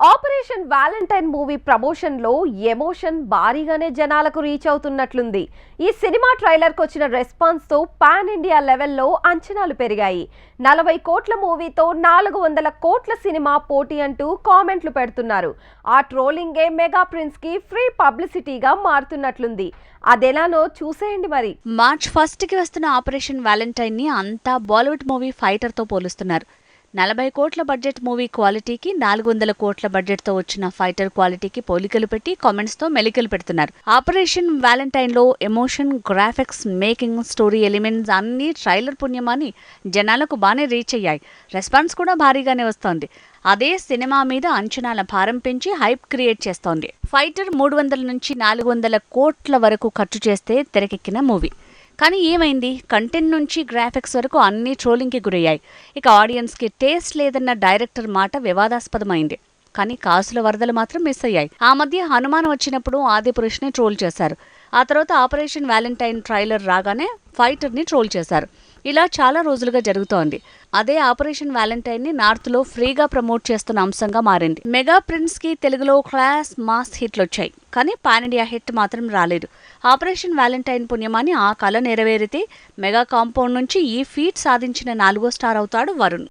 Operation valentine movie ప్రమోషన్లో emotion భారీగానే జనాలకు రీచ్ అవుతున్నట్లుంది. ఈ సినిమా ట్రైలర్కి వచ్చిన రెస్పాన్స్తో పాన్ ఇండియా లెవెల్లో అంచనాలు పెరిగాయి. నలభై కోట్ల మూవీతో నాలుగు వందల కోట్ల సినిమా పోటీ అంటూ కామెంట్లు పెడుతున్నారు. ఆ ట్రోలింగే మెగా ప్రిన్స్కి ఫ్రీ పబ్లిసిటీగా మారుతున్నట్లుంది. అదెలానో చూసేయండి మరి. మార్చ్ ఫస్ట్కి వస్తున్న ఆపరేషన్ వ్యాలంటైన్ని అంతా బాలీవుడ్ మూవీ ఫైటర్తో పోలుస్తున్నారు. నలభై కోట్ల బడ్జెట్ మూవీ క్వాలిటీకి నాలుగు వందల కోట్ల బడ్జెట్తో వచ్చిన ఫైటర్ క్వాలిటీకి పోలికలు పెట్టి కామెంట్స్తో మెలికలు పెడుతున్నారు. Operation వ్యాలంటైన్లో emotion graphics making story elements అన్ని ట్రైలర్ పుణ్యమాని జనాలకు బాగానే రీచ్ అయ్యాయి. రెస్పాన్స్ కూడా భారీగానే వస్తోంది. అదే సినిమా మీద అంచనాల భారం పెంచి హైప్ క్రియేట్ చేస్తోంది. ఫైటర్ మూడు వందల నుంచి నాలుగు వందల కోట్ల వరకు ఖర్చు చేస్తే తెరకెక్కిన మూవీ. కానీ ఏమైంది? కంటెంట్ నుంచి గ్రాఫిక్స్ వరకు అన్ని ట్రోలింగ్కి గురయ్యాయి. ఇక ఆడియన్స్కి టేస్ట్ లేదన్న డైరెక్టర్ మాట వివాదాస్పదమైంది. కానీ కాసుల వరదలు మాత్రం మిస్ అయ్యాయి. ఆ మధ్య హనుమాన్ వచ్చినప్పుడు ఆదిపురుష్ని ట్రోల్ చేశారు. ఆ తర్వాత ఆపరేషన్ వ్యాలంటైన్ ట్రైలర్ రాగానే ఫైటర్ని ట్రోల్ చేశారు. ఇలా చాలా రోజులుగా జరుగుతోంది. అదే ఆపరేషన్ వ్యాలంటైన్ని నార్త్లో ఫ్రీగా ప్రమోట్ చేస్తున్న అంశంగా మారింది. మెగా ప్రిన్స్కి తెలుగులో క్లాస్ మాస్ హిట్లు వచ్చాయి కానీ పాన్ ఇండియా హిట్ మాత్రం రాలేదు. ఆపరేషన్ వ్యాలంటైన్ పుణ్యమాని ఆ కళ నెరవేరితే మెగా కాంపౌండ్ నుంచి ఈ ఫీట్ సాధించిన నాలుగో స్టార్ అవుతాడు వరుణ్.